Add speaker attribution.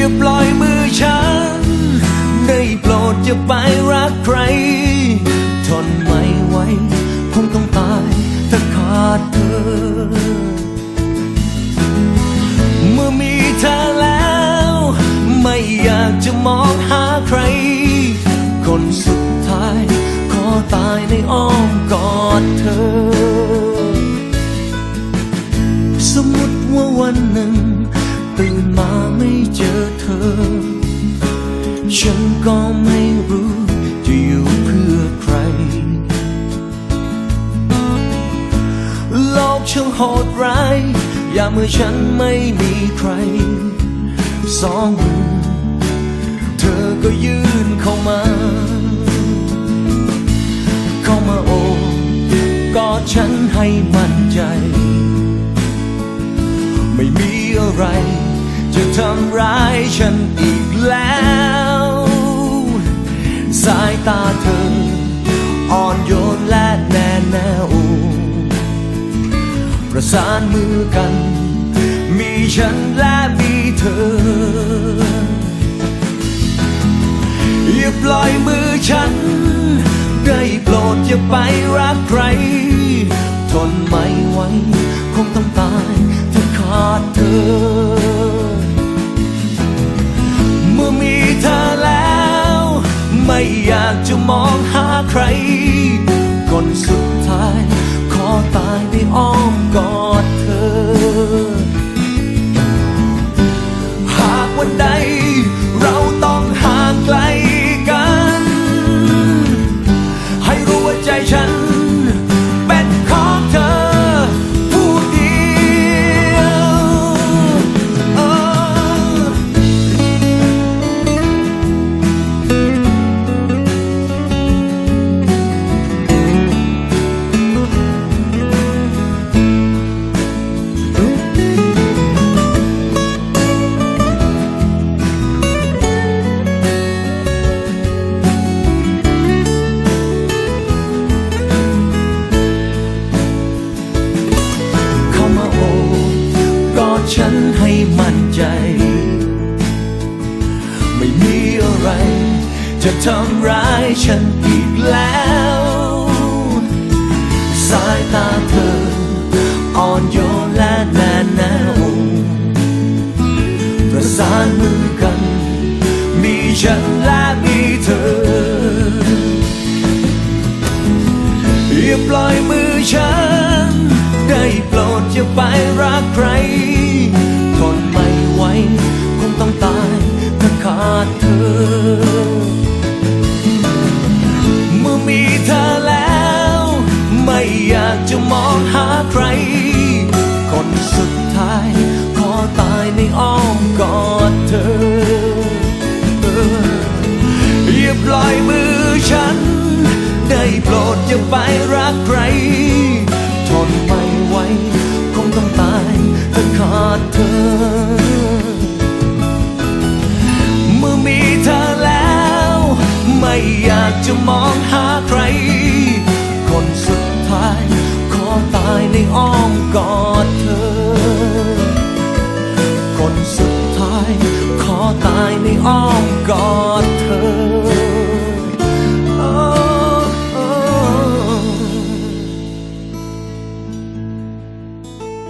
Speaker 1: อย่าปล่อยมือฉัน ได้โปรดอย่าไปรักใคร ทนไม่ไหวคงต้องตายถ้าขาดเธอ เมื่อมีเธอแล้ว ไม่อยากจะมองหาใคร คนสุดท้าย ขอตายในอ้อมกอดเธอ สมมติว่าวันหนึ่ง ฉันก็ไม่รู้จะอยู่เพื่อใคร โลกช่างโหดร้ายอย่าเมื่อฉันไม่มีใคร สองมือ เธอก็ยื่นเข้ามา เข้ามาโอบกอดฉันให้มั่นใจ ไม่มีอะไร ทำร้ายฉันอีกแล้ว สายตาเธอ อ่อนโยนและแน่แน่วประสานมือกัน มีฉันและมีเธอ อย่าปล่อยมือฉัน ได้โปรดอย่าไปรักใคร ทนไม่ไหวคงต้องตายถ้าขาดเธอ เธอแล้ว ไม่อยากจะมองหาใครคนสุดท้าย ขอตายในอ้อมกอด ไรจะทำร้ายฉันอีกแล้ว สายตาเธอ อ่อนโยนและแน่แน่วประสานมือกัน มีฉันและมี ดเธอ เมื่อมีเธอแล้ว ไม่อยากจะมองหาใคร คนสุดท้าย ขอตายในอ้อมกอดเธออย่าปล่อยมือฉัน ได้โปรดอย่าไปรักใคร อยากจะมองหาใคร คนสุดท้าย ขอตายในอ้อมกอด